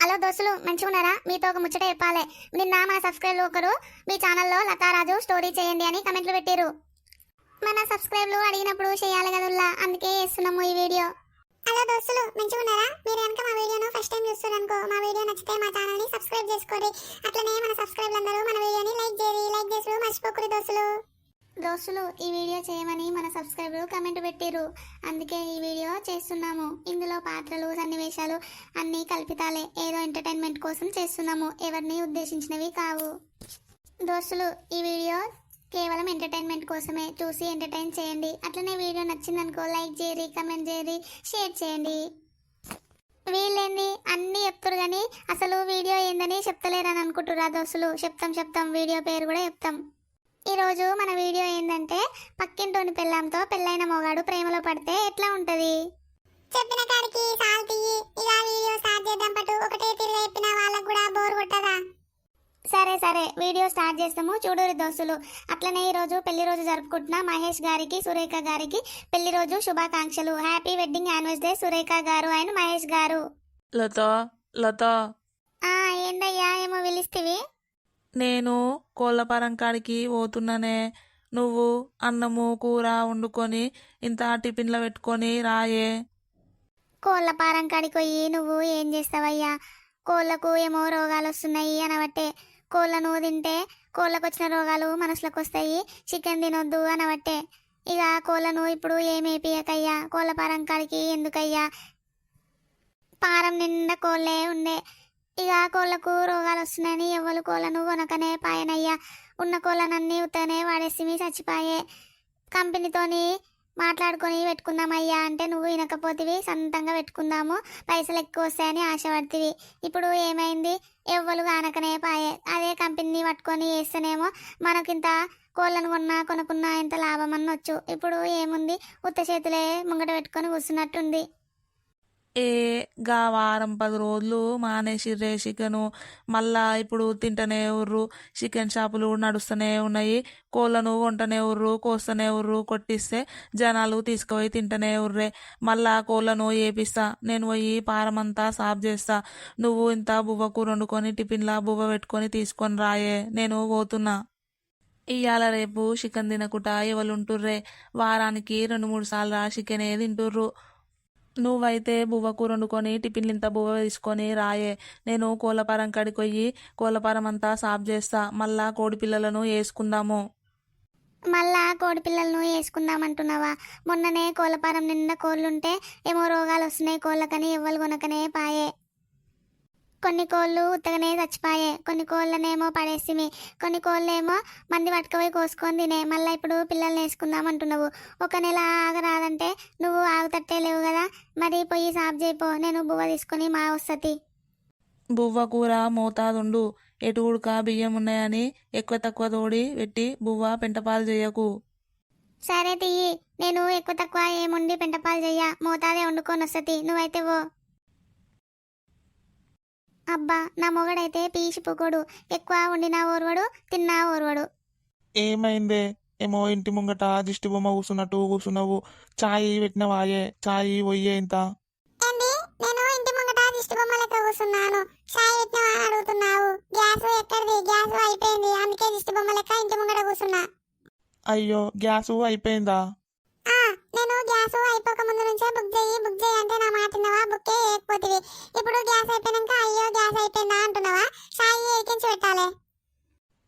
Hello దోస్తులు మంచిగా ఉన్నారా? మీతో ఒక ముచ్చట చెప్పాలి. నిన్న మన సబ్స్క్రైబ్ ఒకరు మీ ఛానల్లో లతారాజు స్టోరీ చేయండి అని కమెంట్లు పెట్టారు మన సబ్స్క్రైబ్లు అడిగినప్పుడు చేయాలి కదుల్లా అందుకే చేస్తున్నాము ఈ వీడియో. హలో దోస్తులు మంచిగా మీరు కనుక మా వీడియోను ఫస్ట్ టైం చూస్తున్నారనుకో మా వీడియో నచ్చితే మా ఛానల్ని సబ్స్క్రైబ్ చేసుకోండి. అట్లనే మన సబ్స్క్రైబ్ అందరూ మన వీడియోని లైక్ చేయండి లైక్ చేసి మర్చిపోకూడదు దోస్తులు. దోస్తులు ఈ వీడియో చేయమని మన సబ్స్క్రైబర్ కమెంట్ పెట్టిరు అందుకే ఈ వీడియో చేస్తున్నాము. ఇందులో పాత్రలు సన్నివేశాలు అన్నీ కల్పితాలే. ఏదో ఎంటర్టైన్మెంట్ కోసం చేస్తున్నాము. ఎవరిని ఉద్దేశించినవి కావు. దోస్తులు ఈ వీడియో కేవలం ఎంటర్టైన్మెంట్ కోసమే. చూసి ఎంటర్టైన్ చేయండి. అట్లనే వీడియో నచ్చిందనుకో లైక్ చేయరి కమెంట్ చేయరి షేర్ చేయండి. వీళ్ళేంది? అన్నీ చెప్తారు కానీ అసలు వీడియో ఏందని చెప్తలేరని అనుకుంటురా దోస్తులు. చెప్తాం చెప్తాం. వీడియో పేరు కూడా చెప్తాం. ఈరోజు మన వీడియో ఏంటంటే పక్కింటోని పెళ్ళాంతో పెళ్ళైన మొగాడు ప్రేమలో పడితే ఎట్లా ఉంటది? చెప్పిన కాడికి సాల్తీ ఇక వీడియో స్టార్ట్ చేద్దాం పట్టు. ఒకటే చెప్పిన వాళ్ళకు కూడా బోర్ కొట్టదా? సరే సరే. వీడియో స్టార్ట్ చేస్తాము. చూడూరి దోస్తులు. అట్లనే ఈ రోజు పెళ్ళి రోజు జరుపుకుంటున్న మహేష్ గారికి సురేఖ గారికి పెళ్ళి రోజు శుభాకాంక్షలు. హ్యాపీ వెడ్డింగ్ యానివర్సరీ సురేఖ గారు అండ్ మహేష్ గారు. లత ఏందయ్యా? ఏమో పిలిస్తేవి? నేను కోళ్ళపరంకాడికి పోతున్నానే. నువ్వు అన్నము కూర వండుకొని ఇంత టిఫిన్లో పెట్టుకొని రాయే. కోళ్ళ పారం కాడికి పోయి నువ్వు ఏం చేస్తావయ్యా? కోళ్ళకు ఏమో రోగాలు వస్తున్నాయి అనబట్టే. కోళ్ళను తింటే కోళ్ళకు వచ్చిన రోగాలు మనసులకు వస్తాయి. చికెన్ తినొద్దు అనబట్టే. ఇక కోళ్ళను ఇప్పుడు ఏమేపియకయ్యా కోళ్ళ పారం కాడికి ఎందుకయ్యా? పారం నిండా కోళ్ళే ఉండే. ఇక కోళ్ళకు రోగాలు వస్తున్నాయని ఎవరు కోళ్ళను కొనకనే పాయనయ్యా. ఉన్న కోళ్ళనన్నీ ఉత్తనే వాడేసి చచ్చిపాయే కంపెనీతోని మాట్లాడుకొని పెట్టుకుందామయ్యా అంటే నువ్వు వినకపోతివి సొంతంగా పెట్టుకుందాము పైసలు ఎక్కువ వస్తాయని ఆశపడుతుంది ఇప్పుడు ఏమైంది? ఎవ్వరు కానకనే పాయే అదే కంపెనీ పట్టుకొని వేస్తేనేమో మనకింత కోళ్ళను కొన్నా కొనుక్కున్నా ఎంత లాభం అనొచ్చు ఇప్పుడు ఏముంది? ఉత్త చేతులే ముంగట పెట్టుకొని కూర్చున్నట్టుంది. ఏ గా వారం పది రోజులు మానేసిర్రే చికెను. మళ్ళా ఇప్పుడు తింటనే ఉర్రు. చికెన్ షాపులు నడుస్తూనే ఉన్నాయి. కోళ్ళను వంటనే ఉర్రు కోస్తనే ఉర్రు కొట్టిస్తే జనాలు తీసుకుపోయి తింటనే ఉర్రే. మళ్ళా కోళ్ళను ఏపిస్తా. నేను పోయి పారమంతా సాఫ్ చేస్తా. నువ్వు ఇంత బువ్వ కూర వండుకొని టిఫిన్లా బువ్వ పెట్టుకొని తీసుకొని రాయే. నేను పోతున్నా. ఇయ్యాల రేపు చికెన్ తినకుండా ఎవరుంటుర్రే వారానికి రెండు మూడు సార్లు చికెనే తింటుర్రు. నువ్వైతే బువ్వ కూర వండుకొని టిఫిన్లు ఇంత బువ్వ తీసుకొని రాయే. నేను కోళ్ళపారం కాడికి పోయి కోళ్ళపారం అంతా సాఫ్ చేస్తా. మళ్ళా కోడి పిల్లలను వేసుకుందాము. మళ్ళా కోడి పిల్లలను వేసుకుందామంటున్నావా? మొన్ననే కోళ్ళపారం నిండా కోళ్ళుంటే ఏమో రోగాలు వస్తున్నాయి కోళ్ళకని ఎవ్వరు కొనకనే పాయే. కొన్ని కోళ్ళు ఉత్తగనే చచ్చిపాయే కొన్ని కోళ్ళనేమో పడేసిమి. కొన్ని కోళ్ళేమో మంది పట్టుకపోయి కోసుకొని తినే. మళ్ళీ ఇప్పుడు పిల్లల్ని వేసుకుందాం అంటున్నావు. ఒక నెల ఆగరాదంటే నువ్వు ఆగుతట్టే లేవు కదా. మరి పోయి సాఫ్ చేయిపో. నేను బువ్వ తీసుకొని మా వస్తతి బువ్వ కూర మోతాదుండు ఎటు ఉడక బియ్యం ఉన్నాయని ఎక్కువ తక్కువ తోడి పెట్టి బువ్వ పెంటపాలు చేయకు. సరే తియ్యి. నేను ఎక్కువ తక్కువ ఏముండి పెంటపాలు చెయ్య. మోతాదే వండుకొని వస్తతి నువ్వైతే ఓ అబ్బా నా మొగడైతే పీసి పొగడు. ఎక్కువ వండినా ఓర్వడు తిన్నా ఓర్వడు. ఏమైందే? ఏమో ఇంటి ముంగట దిష్టి బొమ్మ కూర్చున్నట్టు కూర్చున్నావు. చాయ్ పెట్టినవాయే చాయ్ పొయ్యే ఇంత. ఏంది? నేను ఇంటి ముంగట దిష్టి బొమ్మ లెక్క కూర్చున్నాను. చాయ్ పెట్టినవా అని అడుగుతున్నావు. గ్యాస్ ఎక్కడిది? గ్యాస్ అయిపోయింది. అందుకే దిష్టి బొమ్మ లెక్క ఇంటి ముంగట కూర్చున్నా. అయ్యో గ్యాసు అయిపోయిందా? నేను గ్యాస్ అయిపోక ముందు నుంచే బుక్ చేయి బుక్ చేయి అంటే నా మాట విన్నావా? బుక్ చేయకపోతివి ఇప్పుడు గ్యాస్ అయిపోయినాక అయ్యో గ్యాస్ అయిపోయిందా అంటున్నావా? చాయ్ ఎరికించి పెట్టాలి.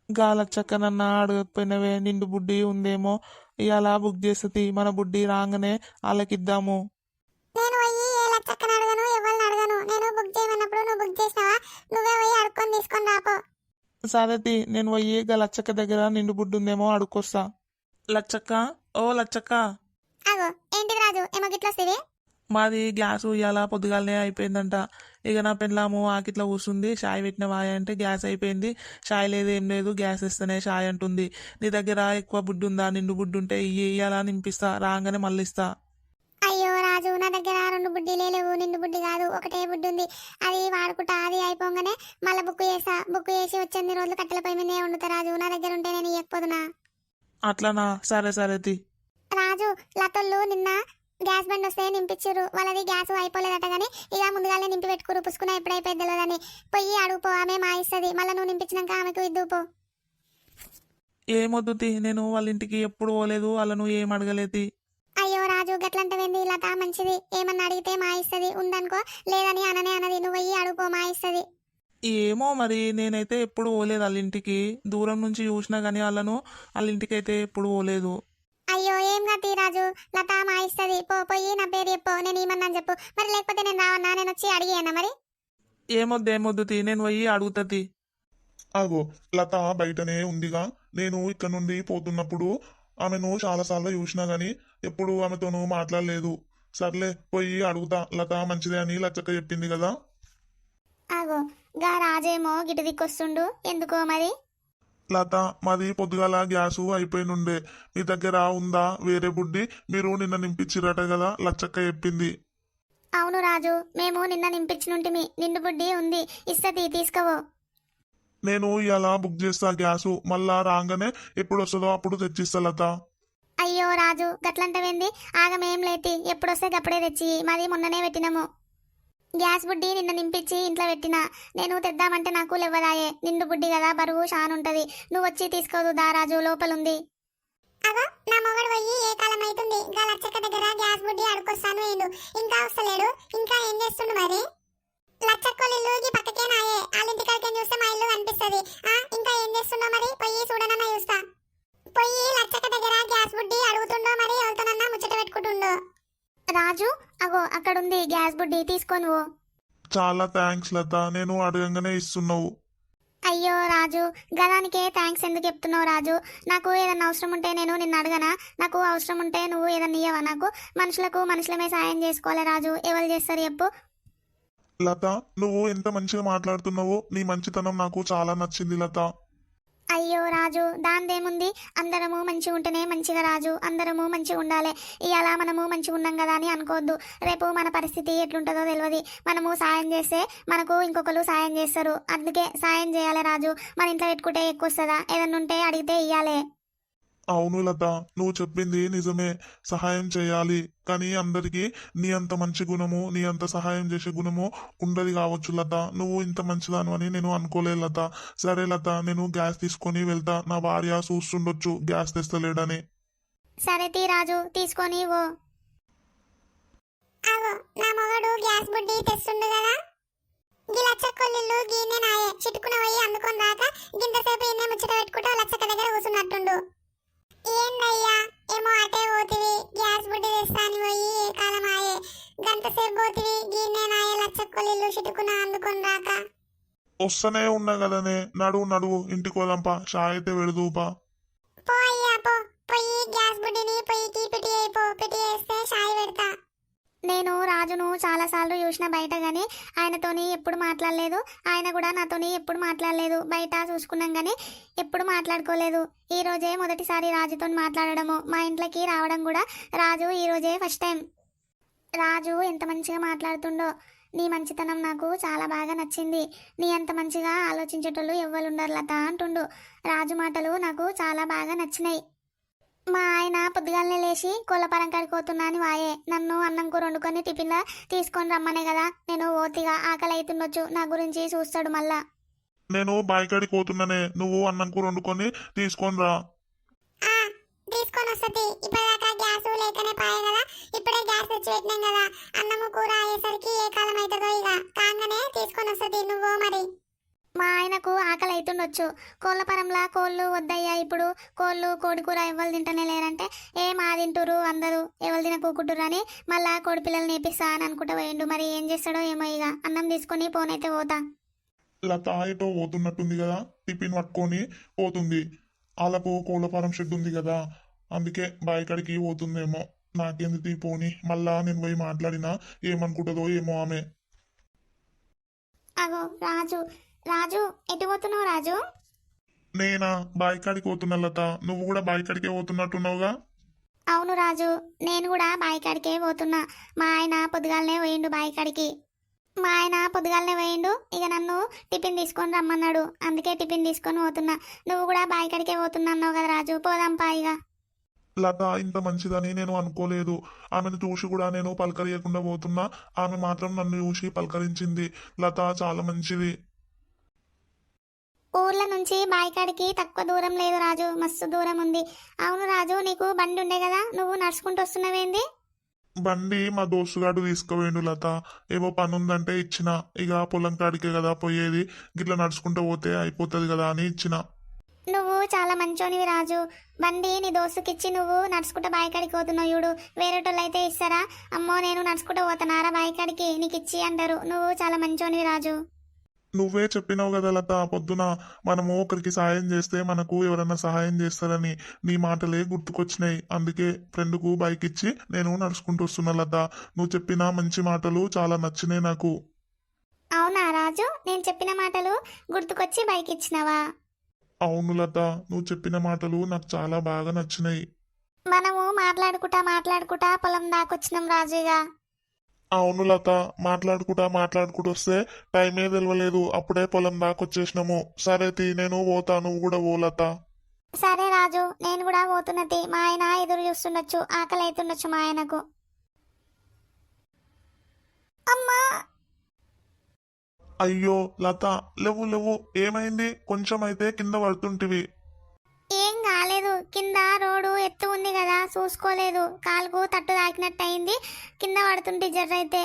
గాలచ్చక్కనన్నా అడగకపోయినవే నిండు బుడ్డి ఉందేమో. ఇవాళ బుక్ చేస్తుంది మన బుడ్డి రాగానే వాళ్ళకిద్దాము నేను పోయి ఏ లచ్చక్కని అడగను ఎవరిని అడగను? నేను బుక్ చేయమన్నప్పుడు నువ్వు బుక్ చేసినావా? నువ్వే పోయి అడుక్కొని తీసుకొని రాపో సరేతి నేను పోయి గా లచ్చక్క దగ్గర నిండు బుడ్డి ఉందేమో అడుక్కొస్తా. లచ్చక్క ఓ లచ్చక్క. రాజు ఏమో గిట్ల మాది గ్యాస్ ఇవాళ పొద్దుగాలనే అయిపోయిందంట. ఇక నా పెళ్ళాము ఆకిట్లా కూర్చుంది షాయ్ పెట్టిన వాయ అంటే గ్యాస్ అయిపోయింది. షాయ్ లేదు ఏం లేదు గ్యాస్ ఇస్తేనే షాయ్ అంటుంది. నీ దగ్గర ఎక్కువ బుడ్డి ఉందా నిండు బుడ్డి ఉంటే ఇయ్యి ఇయ్యాలా నింపిస్తా. రాగానే మళ్ళీ ఇస్తా అయ్యో రాజు నా దగ్గర రెండు బుడ్డిలే లేవు. నిండు బుడ్డి కాదు ఒకటే బుడ్డి ఉంది అది వాడుకుంటా అది అయిపోగానే మళ్ళీ బుక్ చేసా బుక్ చేసి వచ్చేన్ని రోజులు కట్టెల పై మీదే వండుతా రాజు. నా దగ్గర ఉంటే నేను ఇవ్వకపోదునా అట్లనా? సరే సరే తి. రాజు లతోళ్ళు నిన్న గ్యాస్ బండి వస్తే నింపించారు వాళ్ళది గ్యాస్ అయిపోలేదట కానీ ఇక ముందుగానే నింపి పెట్టుకురు పుసుకున్న ఎప్పుడైపోయింది తెలియదని పొయ్యి అడుగుపో ఆమె మా ఇస్తుంది. మళ్ళీ నువ్వు నింపించినాక ఆమెకు ఇద్దుపో ఏమొద్దు నేను వాళ్ళ ఇంటికి ఎప్పుడు పోలేదు. వాళ్ళను ఏం అడగలేదు అయ్యో రాజు గట్లంటవేంది? లత మంచిది. ఏమన్నా అడిగితే మా ఇస్తుంది. ఉందనుకో లేదని అననే అన్నది నువ్వు పోయి అడుగుపో మా ఇస్తుంది. ఏమో మరి నేనైతే ఎప్పుడు పోలేదు వాళ్ళ ఇంటికి. దూరం నుంచి చూసినా కానీ వాళ్ళను వాళ్ళ ఇంటికి అయితే ఎప్పుడు పోలేదు. అయ్యో ఏం గతి రాజు? లత మా ఇస్తుంది పో పోయి నా పేరు చెప్పు. నేను ఏమన్నా చెప్పు. మరి లేకపోతే నేను రావన్నా? నేను వచ్చి అడిగానా మరి? ఏమొద్దు ఏమొద్దు తీ, నేను పోయి అడుగుతుంది అగో లత బయటనే ఉందిగా. నేను ఇక్కడ నుండి పోతున్నప్పుడు ఆమెను చాలాసార్లు చూసినా గాని ఎప్పుడు ఆమెతోనూ మాట్లాడలేదు. సర్లే పోయి అడుగుతా. లత మంచిదే అని లచ్చక్క చెప్పింది కదా? ఆగో గా రాజేమో గిటు దిక్కొస్తుండు. ఎందుకో మరి? లత మాది పొద్దుగాల గ్యాసు అయిపోయినుండే. మీ దగ్గర ఉందా? వేరే బుడ్డి. మీరు నిన్న నింపించిరట కదా? లచ్చక్క చెప్పింది. అవును రాజు మేము నిన్న నింపించినుంటిమి. నిండు బుడ్డి ఉంది. ఇస్తది తీసుకోవో నేను ఇలా బుక్ చేస్తా గ్యాసు. మళ్ళా రాగానే ఎప్పుడు వస్తుందో అప్పుడు తెచ్చిస్తా లత. అయ్యో రాజు గట్లంటవేంది? ఆగమేం లేతి. ఎప్పుడొస్తే గప్పుడే తెచ్చి. మాది మొన్ననే పెట్టినాము. గ్యాస్ బుడ్డి నిన్న నింపించి ఇంట్లో పెట్టిన. నేను తెద్దామంటే నాకు లేవదాయే. నిండు బుడ్డి కదా బరువు షానుంటది నువ్వు వచ్చి తీసుకోదు దా రాజు లోపలుంది. అగో నా మొగడు పోయి ఏ కాలం అవుతుంది గా లచ్చక్క దగ్గర గ్యాస్ బుడ్డి అడుకొస్తాను ఏడు. ఇంకా వస్తలేడు? ఇంకా ఏం చేస్తుండు మరి? లచ్చక్కోలు ఇల్లు ఈ పక్కకే నాయే. వాళ్ళ ఇంటి చూస్తే మా ఇల్లు కనిపిస్తుంది. ఆ ఇంకా ఏం చేస్తుండో మరి? పోయి చూడనన్నా చూస్తా. పోయి లచ్చక్క దగ్గర గ్యాస్ బుడ్డి అడుగుతుండో మరి ఎవరితోనన్నా ముచ్చట పెట్టుకుంటుండో. రాజు అగో అక్కడుంది గ్యాస్ బుడ్డి తీసుకొని పో. చాలా థ్యాంక్స్ లత నేను అడగంగానే ఇస్తున్నావు. అయ్యో రాజు గదానికే థ్యాంక్స్ ఎందుకు చెప్తున్నావు రాజు? నాకు ఏదన్నా అవసరం ఉంటే నేను నిన్ను అడగనా? నాకు అవసరం ఉంటే నువ్వు ఏదన్నా ఇయ్యవా? నాకు మనుషులకు మనుషులమే సాయం చేసుకోవాలి రాజు. ఎవరు చేస్తారు చెప్పు. లత నువ్వు ఎంత మంచిగా మాట్లాడుతున్నావో నీ మంచితనం నాకు చాలా నచ్చింది లత. అయ్యో రాజు దాందేముంది? అందరము మంచిగా ఉంటేనే మంచిగా రాజు అందరము మంచిగా ఉండాలి. ఇలా మనము మంచిగా ఉన్నాం కదా అని అనుకోవద్దు. రేపు మన పరిస్థితి ఎట్లుంటుందో తెలియదు మనము సాయం చేస్తే మనకు ఇంకొకరు సాయం చేస్తారు. అందుకే సాయం చేయాలి రాజు. మన ఇంట్లో పెట్టుకుంటే ఎక్కువ వస్తుందా? ఏదన్నా ఉంటే అడిగితే ఇయ్యాలి. అవును లత నువ్వు చెప్పింది నిజమే. సహాయం చేయాలి. కానీ అందరికీ నీ అంత మంచి గుణము నీ అంత సహాయం చేసే గుణము ఉండదు కావచ్చు లత. నువ్వు ఇంత మంచిదాను అని నేను అనుకోలేదు లత. సరే లత నేను గ్యాస్ తీసుకొని వెళ్తా. నా భార్య చూస్తుండొచ్చు గ్యాస్ తెస్తలేడని. సరే తీ రాజు తీసుకొని ఓ అగో నా మొగడు గ్యాస్ బుడ్డి తెస్తుండు కదా. గీ లచ్చకొల్లిల్లు గీనే నాయే. చిటుకున పోయి అందుకొని రాక గింతసేపు ఇన్నే ముచ్చట పెట్టుకుంటూ లచ్చక్క దగ్గర కూర్చున్నట్టుండు. ఏందయ్యా? ఏమో అటే పోతివి. గ్యాస్ బుడ్డి తెస్తా పోయి ఏ కాలం ఆయే గంటసేపు పోతివి. గీనే నాయ లచ్చకొల్లిల్లు చిటుకున అందుకొని రాక. వస్తూనే ఉన్నా కదనే. నడువు నడువు. ఇంటికి పోదాంపా షాయ్ అయితే వెళుదూపా నేను రాజును చాలాసార్లు చూసిన బయట కానీ ఆయనతోని ఎప్పుడు మాట్లాడలేదు. ఆయన కూడా నాతోని ఎప్పుడు మాట్లాడలేదు. బయట చూసుకున్నాం కానీ ఎప్పుడు మాట్లాడుకోలేదు. ఈ రోజే మొదటిసారి రాజుతో మాట్లాడడము. మా ఇంట్లోకి రావడం కూడా రాజు ఈ రోజే ఫస్ట్ టైం. రాజు ఎంత మంచిగా మాట్లాడుతుండో నీ మంచితనం నాకు చాలా బాగా నచ్చింది. నీ అంత మంచిగా ఆలోచించేటోళ్ళు ఎవ్వరుండరు లత అంటుండు. రాజు మాటలు నాకు చాలా బాగా నచ్చినాయి. మా ఆయన పొద్దుగాలనే లేచి కోళ్ళపరం కాడికి పోతున్నా అని వాయే. నన్ను అన్నం కూర వండుకొని టిఫిన్లా తీసుకొని రమ్మనే కదా. నేను ఓతిగా ఆకలి అవుతుండొచ్చు నా గురించి చూస్తాడు మళ్ళా. నేను బాయికాడికి పోతున్నానే. నువ్వు అన్నం కూర వండుకొని తీసుకొని రా. తీసుకొని వస్తుంది. ఇప్పటిదాకా గ్యాస్ లేకనే పాయే కదా. ఇప్పుడే గ్యాస్ తెచ్చి పెట్టినాం కదా. అన్నము కూర అయ్యేసరికి ఏ కాలం అవుతుందో ఇక కాగానే తీసుకొని వస్తుంది నువ్వు మరి. మా ఆయనకు ఆకలి అవుతుండొచ్చు కోళ్ళ పరంలా కోళ్ళు వద్దయ్యా ఇప్పుడు. కోళ్ళు కోడి కూర ఎవరు తింటనే లేరంటే ఏ మా తింటురు అందరూ? ఎవరు తినకూకుంటురు అని మళ్ళా కోడి పిల్లలు నేపిస్తా అని అనుకుంటా పోయిండు. మరి ఏం చేస్తాడో ఏమో ఇక అన్నం తీసుకొని పోనైతే పోతా. లత ఎటో పోతున్నట్టుంది కదా. టిఫిన్ పట్టుకొని పోతుంది. వాళ్ళకు కోళ్ళ ఫారం షెడ్ ఉంది కదా. అందుకే బాయికాడికి పోతుందేమో. నాకెందుకు పోని. మళ్ళా నేను పోయి మాట్లాడినా ఏమనుకుంటుందో ఏమో ఆమె. అగో రాజు. రాజు ఎటు పోతున్నావు రాజు? నేనా? బాయికాడికి పోతున్నా లత. నువ్వు కూడా బాయికాడికే పోతున్నట్టున్నావుగా? అవును రాజు నేను కూడా బాయికాడికే పోతున్నా. మా ఆయన పొద్దుగాలనే పోయిండు బాయికాడికి. మా ఆయన పొద్దుగాలనే పోయిండు ఇక నన్ను టిఫిన్ తీసుకొని రమ్మన్నాడు. అందుకే టిఫిన్ తీసుకొని పోతున్నా. నువ్వు కూడా బాయికాడికే పోతున్నా అన్నావు కదా రాజు. పోదాంపా ఇక. లత ఇంత మంచిదని నేను అనుకోలేదు. ఆమెను చూసి కూడా నేను పలకరియకుండా పోతున్నా. ఆమె మాత్రం నన్ను చూసి పలకరించింది. లత చాలా మంచిది. ఊర్ల నుంచి బాయికాడికి తక్కువ దూరం లేదు రాజు మస్తు దూరం ఉంది. అవును రాజు నీకు బండి ఉండే కదా నువ్వు నడుచుకుంటూ వస్తున్నావేంది? బండి మా దోస్తుగాడు తీసుకుపోయిండు లత. ఏవో పని ఉందంటే ఇచ్చిన. ఇక పొలం కాడికే కదా పోయేది. గిట్ల నడుచుకుంటూ పోతే అయిపోతుంది కదా అని ఇచ్చిన. నువ్వు చాలా మంచోనివి రాజు. బండి నీ దోస్తుకిచ్చి నువ్వు నడుచుకుంటూ బాయికాడికి పోతున్నావు చూడు. వేరేటోళ్ళు అయితే ఇస్తారా? అమ్మో నేను నడుచుకుంటూ పోతున్నారా బాయికాడికి? నీకు ఇచ్చి అంటారు. నువ్వు చాలా మంచోనివి రాజు. నువ్వే చెప్పినావు కదా లత పొద్దున మనము ఒకరికి సహాయం చేస్తే మనకు ఎవరన్నా సహాయం చేస్తారని నీ మాటలే గుర్తుకొచ్చినాయి. అందుకే ఫ్రెండ్కు బైక్ ఇచ్చి నేను నడుచుకుంటూ వస్తున్నా లత. నువ్వు చెప్పిన మంచి మాటలు చాలా నచ్చినాయి నాకు. అవునా రాజు? నేను చెప్పిన మాటలు గుర్తుకొచ్చి బైక్ ఇచ్చినావా? అవును లత నువ్వు చెప్పిన మాటలు నాకు చాలా బాగా నచ్చినాయి. మనము మాట్లాడుకుంటా మాట్లాడుకుంటా పొలం దాకొచ్చినాం రాజుగా అవును లత మాట్లాడుకుంటా మాట్లాడుకుంటూ వస్తే టైమే తెలియలేదు అప్పుడే పొలం దాకొచ్చేసినాము సరే తీ నేను పోతా. నువ్వు కూడా పో లత. సరే రాజు నేను కూడా పోతున్నది మా ఆయన ఎదురు చూస్తుండొచ్చు ఆకలి అవుతుండొచ్చు మా ఆయనకు. అమ్మా! అయ్యో లత లేవు లేవు. ఏమైంది? కొంచెం అయితే కింద పడుతుంటివి. ఏం కాలేదు. కింద రోడ్డు ఎత్తు ఉంది కదా చూసుకోలేదు. కాలుకు తట్టు తాకినట్టు అయింది కింద పడుతుంటే జర్ర అయితే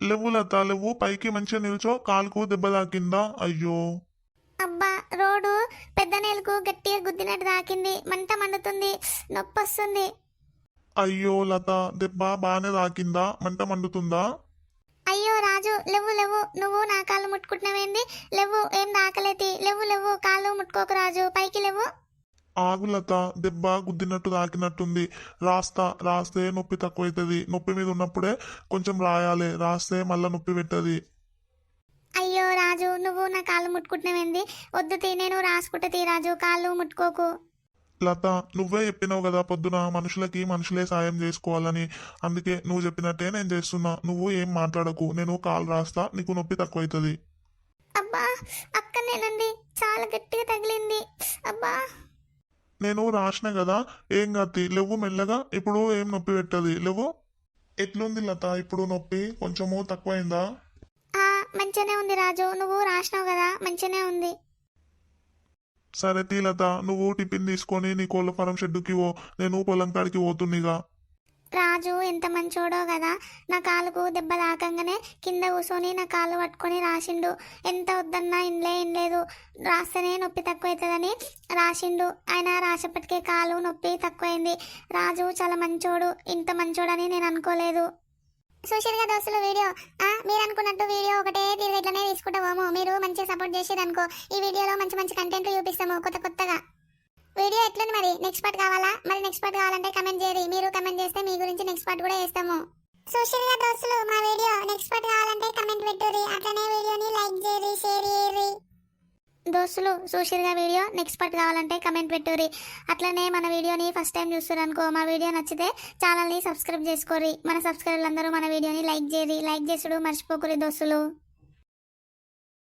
లేవు లత లేవు. పైకి మంచిగా నిల్చో. కాలుకు దెబ్బ తాకిందా? అయ్యో. అబ్బా రోడ్డు పెద్ద నేలకు గట్టిగా గుద్దినట్టు తాకింది. మంట మండుతుంది. నొప్పి వస్తుంది. అయ్యో లత దెబ్బ బాగానే తాకిందా? మంట మండుతుందా? అయ్యో రాజు లేవు లేవు. నువ్వు నా కాళ్ళు ముట్టుకుంటున్నావేంది? లేవు ఏం తాకలేతి? లేవు లేవు. కాళ్ళు ముట్టుకోకు రాజు. పైకి లేవు. ఆగు లత దెబ్బ గుద్దినట్టు తాకినట్టుంది. రాస్తా రాస్తే నొప్పి తక్కువైతుంది. నొప్పి మీద ఉన్నప్పుడే కొంచెం రాయాలి. రాస్తే మళ్ళా నొప్పి పెట్టది. అయ్యో రాజు నువ్వు నా కాళ్ళు ముట్టుకుంటున్నావేంది? వద్దు తీ నేను రాసుకుంటా తీ రాజు. కాళ్ళు ముట్టుకోకు. లత నువ్వే చెప్పినావు కదా పొద్దున మనుషులకి మనుషులే సాయం చేసుకోవాలని. అందుకే నువ్వు చెప్పినట్టే నేను చేస్తున్నా. నువ్వు ఏం మాట్లాడకు. నేను కాల్ రాస్తా నీకు నొప్పి తక్కువైతుంది. అబ్బా అక్కనేనండి చాలా గట్టిగా తగిలింది. అబ్బా. నేను రాసిన కదా ఏం గతి? లేవు మెల్లగా? ఇప్పుడు ఏం నొప్పి పెట్టది? లేవు? ఎట్లుంది లత? ఇప్పుడు నొప్పి కొంచెము తక్కువైందా? మంచిగానే ఉంది రాజు. నువ్వు రాసినావు కదా మంచిగానే ఉంది. సరే తీ లత నువ్వు టిఫిన్ తీసుకొని నీ కోళ్ళ ఫారం షెడ్డుకి పో. నేను పొలం కాడికి పోతుందిగా రాజు ఎంత మంచోడో కదా. నా కాలుకు దెబ్బ తాకంగానే కింద కూర్చొని నా కాలు పట్టుకొని రాసిండు. ఎంత వద్దన్నా ఇన్లే ఇన్లేదు రాస్తేనే నొప్పి తక్కువవుతుందని రాసిండు. ఆయన రాసేపటికే కాలు నొప్పి తక్కువైంది. రాజు చాలా మంచోడు. ఇంత మంచోడని నేను అనుకోలేదు. సోషల్గా దోస్తులు వీడియో మీరు అనుకున్నట్టు వీడియో ఒకటే తీరు ఇట్లనే తీసుకుంటాము మీరు మంచిగా సపోర్ట్ చేసేది అనుకో ఈ వీడియోలో మంచి మంచి కంటెంట్ చూపిస్తాము. కొత్త కొత్తగా. వీడియో ఎట్లుంది మరి? నెక్స్ట్ పార్ట్ కావాలా? మరి నెక్స్ట్ పార్ట్ కావాలంటే కమెంట్ చేయరి మీరు కమెంట్ చేస్తే మీ గురించి నెక్స్ట్ పార్ట్ కూడా వేస్తాము సోషల్గా దోస్తులు మా వీడియో నెక్స్ట్ పార్ట్ కావాలంటే కమెంట్ పెట్టుర్రి. అట్లనే వీడియోని లైక్ చేయరి షేర్ చేయరి దోస్తులు సోషల్గా వీడియో నెక్స్ట్ పార్ట్ కావాలంటే కమెంట్ పెట్టుర్రి. అట్లనే మన వీడియోని ఫస్ట్ టైం చూస్తారు అనుకో మా వీడియో నచ్చితే ఛానల్ని సబ్స్క్రైబ్ చేసుకోరి మన సబ్స్క్రైబర్లు అందరూ మన వీడియోని లైక్ చేయరి లైక్ చేసుడు మర్చిపోకురి దోస్తులు.